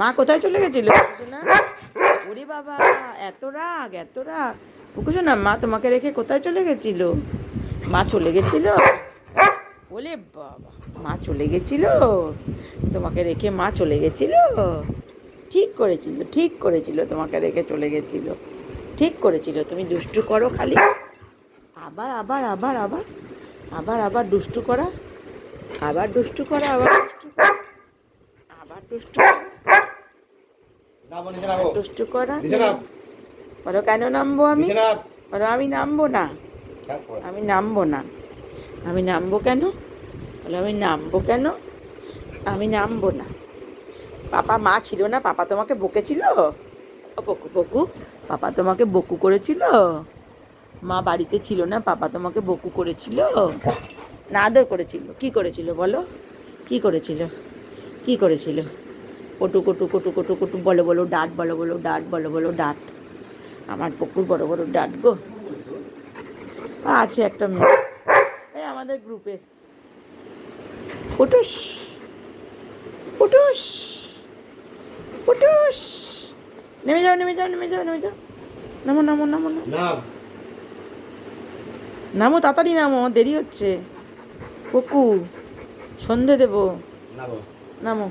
মা কোথায় চলে গেছিল? ওরে বাবা, এত রাগ এত রাগ। বুকুশো না মা তোমাকে রেখে কোথায় চলে গেছিল? মা চলে গেছিল? বলে বাবা, মা চলে গেছিল? তোমাকে রেখে মা চলে গেছিল? ঠিক করেছিল ঠিক করেছিল, তোমাকে রেখে চলে গেছিল। ঠিক করেছিল, তুমি দুষ্টু করো খালি। আবার আবার আবার আবার আবার আবার দুষ্টু করা, আবার দুষ্টু করা, আবার দুষ্টু করা, আবার দুষ্টু করা। দুষ্টু করা? বলো কেন নামবো আমি? বলো আমি নামবো না? আমি নামবো না। আমি নামবো কেন? বলো আমি নামবো কেন? আমি নামবো না। পাপা মা ছিল না? পাপা তোমাকে বকেছিল? ও বকু বকু। পাপা তোমাকে বকু করেছিল? মা বাড়িতে ছিল না? পাপা তোমাকে বকু করেছিল? না আদর করেছিল। কি করেছিল বলো? কি করেছিল? কি করেছিল? কটু কটু কটু কটু কটু বলো বলো ডাট বলো বলো ডাট বলো বলো ডাট। আমার পুকুর বড় বড় ডাট গো। আছে একটা মেয়ে। এই আমাদের গ্রুপের। পুটুস পুটুস পুটুস নেমে যাও নেমে যাও নেমে যাও নেমে যাও। নামো নামো নামো নামো। নামো। তাড়াতাড়ি নামো দেরি হচ্ছে। পুকু সন্ধে দেবো। নামো। নামো।